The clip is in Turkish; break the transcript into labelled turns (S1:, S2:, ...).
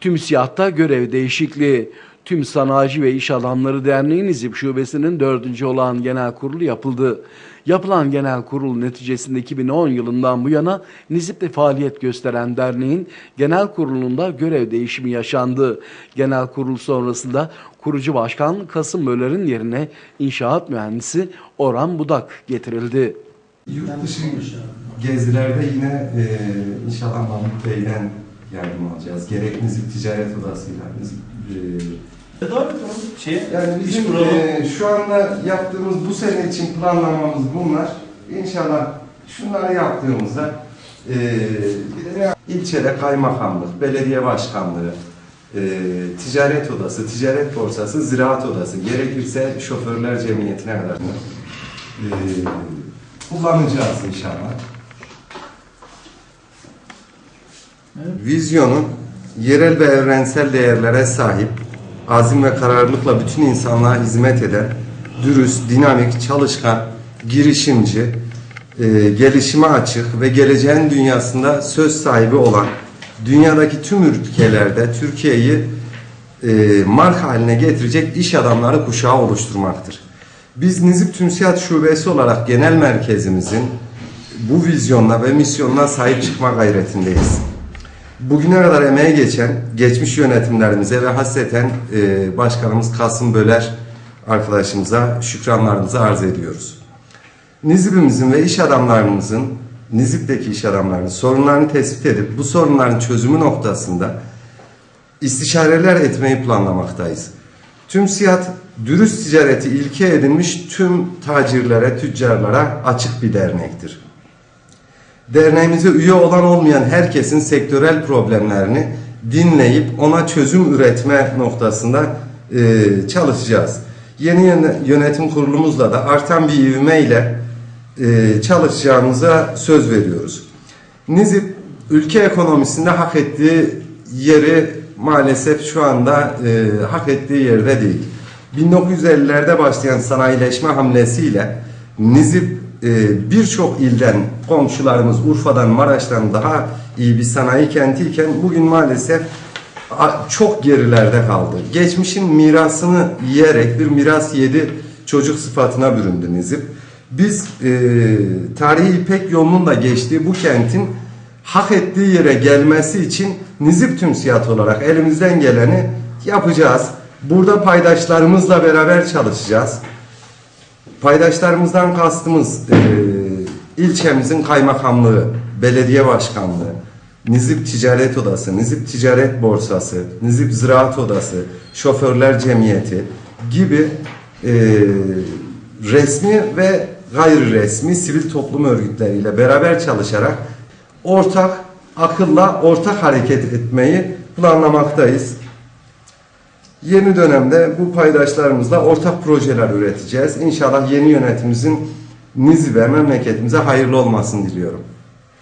S1: Tüm Siyah'ta görev değişikliği. Tüm Sanayici ve İş Adamları Derneği Nizip Şubesi'nin dördüncü olan genel kurulu yapıldı. Yapılan genel kurul neticesinde 2010 yılından bu yana Nizip'te faaliyet gösteren derneğin genel kurulunda görev değişimi yaşandı. Genel kurul sonrasında kurucu başkan Kasım Böler'in yerine inşaat mühendisi Orhan Budak getirildi.
S2: Yurt dışı gezilerde yine e, inşallah Mahmut Bey'den yardım alacağız. Gerek Nizip Ticaret Odası'yla. Nizip, e,
S3: Davet olun. Şeye,
S2: yani bizim e, şu anda yaptığımız bu sene için planlamamız bunlar. İnşallah şunları yaptığımızda e, bir de ilçede kaymakamlık, belediye başkanlığı, e, ticaret odası, ticaret borsası, ziraat odası, gerekirse şoförler cemiyetine kadar e, kullanacağız inşallah. Vizyonun yerel ve evrensel değerlere sahip, azim ve kararlılıkla bütün insanlığa hizmet eden, dürüst, dinamik, çalışkan, girişimci, e, gelişime açık ve geleceğin dünyasında söz sahibi olan, dünyadaki tüm ülkelerde Türkiye'yi e, marka haline getirecek iş adamları kuşağı oluşturmaktır. Biz Nizip Tümsiyat Şubesi olarak genel merkezimizin bu vizyonla ve misyonuna sahip çıkma gayretindeyiz. Bugüne kadar emeğe geçen geçmiş yönetimlerimize ve hasreten e, Başkanımız Kasım Böler arkadaşımıza şükranlarımızı arz ediyoruz. Nizip'imizin ve iş adamlarımızın, Nizip'teki iş adamlarının sorunlarını tespit edip bu sorunların çözümü noktasında istişareler etmeyi planlamaktayız. Tüm siyat dürüst ticareti ilke edinmiş tüm tacirlere, tüccarlara açık bir dernektir. Derneğimize üye olan olmayan herkesin sektörel problemlerini dinleyip ona çözüm üretme noktasında e, çalışacağız. Yeni yöne- yönetim kurulumuzla da artan bir ivmeyle e, çalışacağımıza söz veriyoruz. Nizip ülke ekonomisinde hak ettiği yeri maalesef şu anda e, hak ettiği yerde değil. 1950'lerde başlayan sanayileşme hamlesiyle Nizip e, birçok ilden komşularımız Urfa'dan Maraş'tan daha iyi bir sanayi kentiyken bugün maalesef çok gerilerde kaldı. Geçmişin mirasını yiyerek bir miras yedi çocuk sıfatına büründü Nizip. Biz e, tarihi İpek yolunun da geçtiği bu kentin hak ettiği yere gelmesi için Nizip Tümsiyat olarak elimizden geleni yapacağız. Burada paydaşlarımızla beraber çalışacağız. Paydaşlarımızdan kastımız e, ilçemizin kaymakamlığı, belediye başkanlığı, Nizip Ticaret Odası, Nizip Ticaret Borsası, Nizip Ziraat Odası, Şoförler Cemiyeti gibi e, resmi ve gayri resmi sivil toplum örgütleriyle beraber çalışarak ortak akılla ortak hareket etmeyi planlamaktayız. Yeni dönemde bu paydaşlarımızla ortak projeler üreteceğiz. İnşallah yeni yönetimimizin Nizip'e, memleketimize hayırlı olmasını diliyorum.